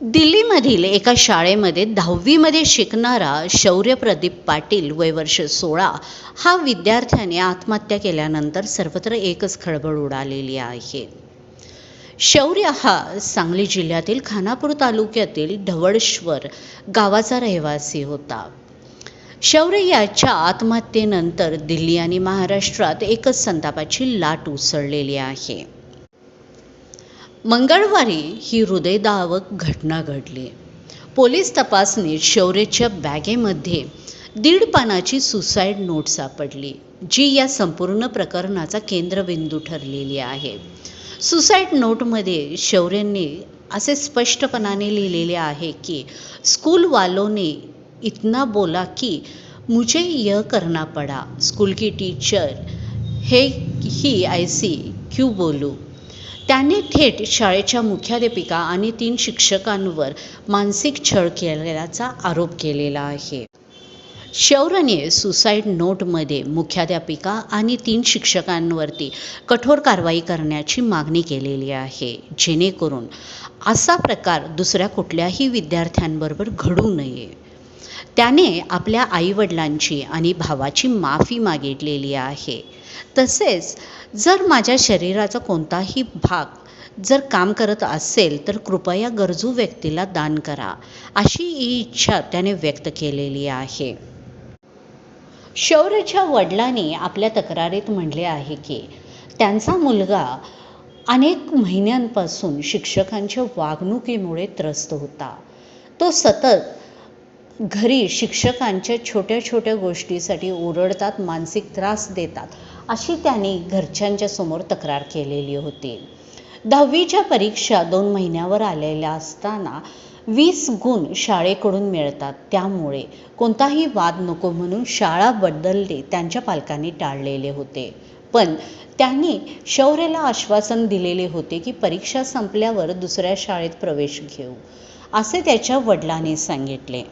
दिल्लीमधील एका शाळेमध्ये दहावीमध्ये शिकणारा शौर्य प्रदीप पाटील वय वर्ष सोळा हा विद्यार्थ्याने आत्महत्या केल्यानंतर सर्वत्र एकच खळबळ उडालेली आहे. शौर्य हा सांगली जिल्ह्यातील खानापूर तालुक्यातील ढवळश्वर गावाचा रहिवासी होता. शौर्य याच्या आत्महत्येनंतर दिल्ली आणि महाराष्ट्रात एकच संतापाची लाट उसळलेली आहे. मंगळवारी ही हृदयदावक घटना घडली. पोलीस तपासणीत शौर्यच्या बॅगेमध्ये दीड पानाची सुसाईड नोट सापडली जी या संपूर्ण प्रकरणाचा केंद्रबिंदू ठरलेली आहे. सुसाईड नोटमध्ये शौर्यने असे स्पष्टपणाने लिहिलेले आहे की स्कूलवालों ने इतना बोला की मुझे यह करना पड़ा. स्कूल की टीचर हे ही ऐसी क्यू बोलू? त्याने थेट शाळेच्या मुख्याध्यापिका आणि तीन शिक्षकांवर मानसिक छळ केल्याचा आरोप केलेला आहे. शौर्यने सुसाईड नोटमध्ये मुख्याध्यापिका आणि तीन शिक्षकांवरती कठोर कारवाई करण्याची मागणी केलेली आहे. जेणेकरून असा प्रकार दुसऱ्या कुठल्याही विद्यार्थ्यांबरोबर घडू नये. त्याने आपल्या आईवडिलांची आणि भावाची माफी मागितलेली आहे. तसेच जर माझ्या शरीराचा कोणताही भाग जर काम करत असेल तर कृपया गरजू व्यक्तीला दान करा अशी इच्छा त्याने व्यक्त केलेली आहे. शौर्यच्या वडिलांनी आपल्या तक्रारीत म्हणले आहे की त्यांचा मुलगा अनेक महिन्यांपासून शिक्षकांच्या वागणुकीमुळे त्रस्त होता. तो सतत घरी शिक्षकांच्या छोट्या छोट्या गोष्टीसाठी ओरडतात मानसिक त्रास देतात अशी त्यांनी घरच्यांच्या समोर तक्रार केलेली होती. दहावीच्या परीक्षा दोन महिन्यावर आलेल्या असताना वीस गुण शाळेकडून मिळतात. त्यामुळे कोणताही वाद नको म्हणून शाळा बदलणे त्यांच्या पालकांनी टाळलेले होते. पण त्यांनी शौर्यला आश्वासन दिलेले होते की परीक्षा संपल्यावर दुसऱ्या शाळेत प्रवेश घेऊ असे त्याच्या वडिलांनी सांगितले.